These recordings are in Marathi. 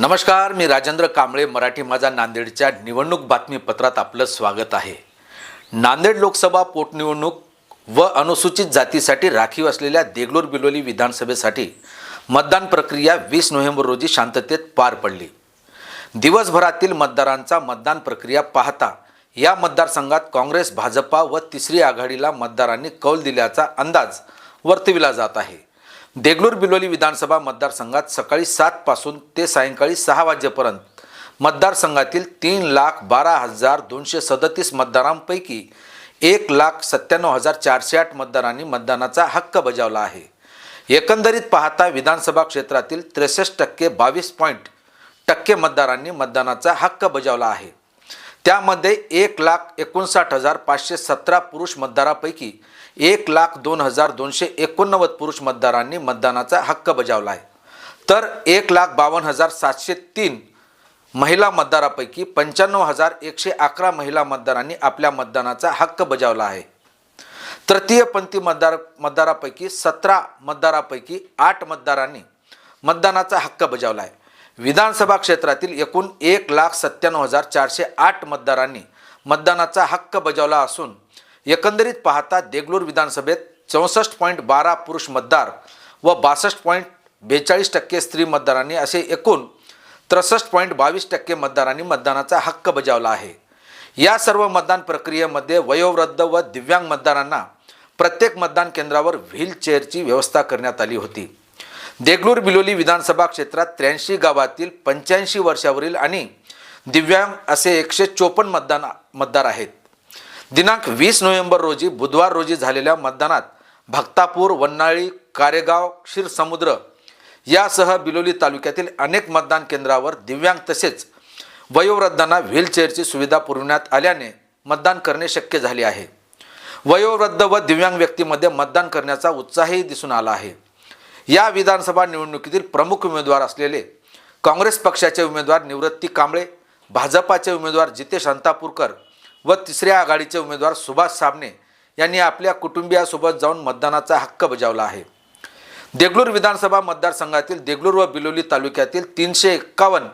नमस्कार मी राजेंद्र कांबळे मराठी माझा नांदेडच्या निवडणूक बातमीपत्रात आपलं स्वागत आहे. नांदेड लोकसभा पोटनिवडणूक व अनुसूचित जातीसाठी राखीव असलेल्या देगलूर बिलोली विधानसभेसाठी मतदान प्रक्रिया वीस नोव्हेंबर रोजी शांततेत पार पडली. दिवसभरातील मतदारांचा मतदान प्रक्रिया पाहता या मतदारसंघात काँग्रेस भाजपा व तिसरी आघाडीला मतदारांनी कौल दिल्याचा अंदाज वर्तविला जात आहे. देगलूर बिलोली विधानसभा मतदारसंघात सकाळी सातपासून ते सायंकाळी सहा वाजेपर्यंत मतदारसंघातील तीन लाख बारा हजार दोनशे सदतीस मतदारांपैकी एक लाख सत्त्याण्णव हजार चारशे आठ मतदारांनी मतदानाचा हक्क बजावला आहे. एकंदरीत पाहता विधानसभा क्षेत्रातील त्रेसष्ट टक्के बावीस पॉईंट टक्के मतदारांनी मतदानाचा हक्क बजावला आहे. त्यामध्ये एक लाख एकोणसाठ हजार पाचशे सतरा पुरुष मतदारापैकी एक लाख दोन हजार दोनशे एकोणनव्वद पुरुष मतदारांनी मतदानाचा हक्क बजावला आहे. तर एक लाख बावन्न हजार सातशे तीन महिला मतदारापैकी पंच्याण्णव हजार एकशे अकरा महिला मतदारांनी आपल्या मतदानाचा हक्क बजावला आहे. तृतीयपंथी मतदार मतदारापैकी सतरा मतदारापैकी आठ मतदारांनी मतदानाचा हक्क बजावला आहे. विधानसभा क्षेत्रातील एकूण एक लाख सत्त्याण्णव हजार चारशे आठ मतदारांनी मतदानाचा हक्क बजावला असून एकंदरीत पाहता देगलूर विधानसभेत चौसष्ट पॉईंट बारा पुरुष मतदार व बासष्ट पॉईंट बेचाळीस टक्के स्त्री मतदारांनी असे एकूण त्रेसष्ट पॉईंट बावीस टक्के मतदारांनी मतदानाचा हक्क बजावला आहे. या सर्व मतदान प्रक्रियेमध्ये वयोवृद्ध व दिव्यांग मतदारांना प्रत्येक मतदान केंद्रावर व्हीलचेअरची व्यवस्था करण्यात आली होती. देगलूर बिलोली विधानसभा क्षेत्रात त्र्याऐंशी गावातील पंच्याऐंशी वर्षावरील आणि दिव्यांग असे एकशे चोपन्न मतदान मतदार आहेत. दिनांक वीस नोव्हेंबर रोजी बुधवार रोजी झालेल्या मतदानात भक्तापूर वन्नाळी कारेगाव क्षीरसमुद्र यासह बिलोली तालुक्यातील अनेक मतदान केंद्रावर दिव्यांग तसेच वयोवृद्धांना व्हीलचेअरची सुविधा पुरविण्यात आल्याने मतदान करणे शक्य झाले आहे. वयोवृद्ध व दिव्यांग व्यक्तीमध्ये मतदान करण्याचा उत्साहही दिसून आला आहे. या विधानसभा निवडणुकीतील प्रमुख उमेदवार असलेले काँग्रेस पक्षाचे उमेदवार निवृत्ती कांबळे भाजपाचे उमेदवार जितेश अंतापूरकर व तिसऱ्या आघाडीचे उमेदवार सुभाष साबणे यांनी आपल्या कुटुंबियासोबत जाऊन मतदानाचा हक्क बजावला आहे. देगलूर विधानसभा मतदारसंघातील देगलूर व बिलोली तालुक्यातील तीनशे एक्कावन्न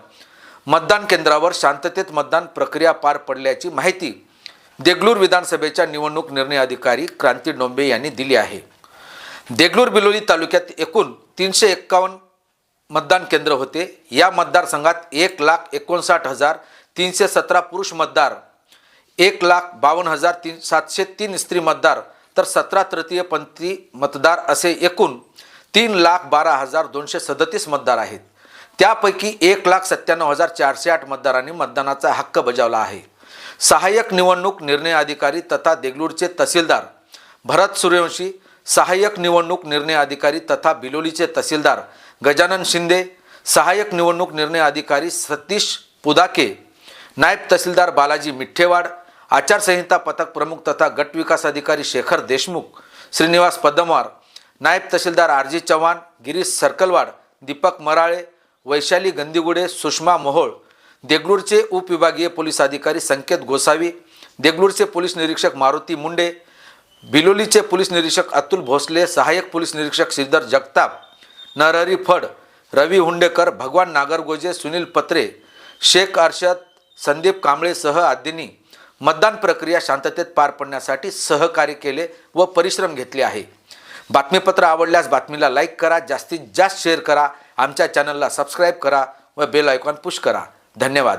मतदान केंद्रावर शांततेत मतदान प्रक्रिया पार पडल्याची माहिती देगलूर विधानसभेच्या निवडणूक निर्णय अधिकारी क्रांती डोंबे यांनी दिली आहे. देगलूर बिलोली तालुक्यात एकूण तीनशे एक्कावन्न मतदान केंद्र होते. या मतदारसंघात एक लाख एकोणसाठ हजार तीनशे सतरा पुरुष मतदार एक लाख बावन्न हजार तीन सातशे तीन स्त्री मतदार तर सतरा तृतीयपंथी मतदार असे एकूण तीन लाख बारा हजार दोनशे सदतीस मतदार आहेत. त्यापैकी एक लाख सत्त्याण्णव हजार चारशे आठ मतदारांनी मतदानाचा हक्क बजावला आहे. सहाय्यक निवडणूक निर्णय अधिकारी तथा देगलूरचे तहसीलदार भरत सूर्यवंशी सहाय्यक निवडणूक निर्णय अधिकारी तथा बिलोलीचे तहसीलदार गजानन शिंदे सहाय्यक निवडणूक निर्णय अधिकारी सतीश पुदाके नायब तहसीलदार बालाजी मिठ्ठेवाड आचारसंहिता पथक प्रमुख तथा गट विकास अधिकारी शेखर देशमुख श्रीनिवास पदमवार नायब तहसीलदार आर जी चव्हाण गिरीश सर्कलवाड दीपक मराळे वैशाली गंदीगुडे सुषमा मोहोळ देगलूरचे उपविभागीय पोलीस अधिकारी संकेत गोसावी देगलूरचे पोलीस निरीक्षक मारुती मुंडे बिलोलीचे पोलीस निरीक्षक अतुल भोसले सहाय्यक पोलीस निरीक्षक श्रीधर जगताप नरहरी फड रवी हुंडेकर भगवान नागरगोजे सुनील पत्रे शेख अर्षद संदीप कांबळेसह आदींनी मतदान प्रक्रिया शांततेत पार पडण्यासाठी सहकार्य केले व परिश्रम घेतले आहे. बातमीपत्र आवडल्यास बातमीला लाईक करा जास्तीत जास्त शेअर करा आमच्या चॅनलला सबस्क्राईब करा व बेल आयकॉन पुश करा. धन्यवाद.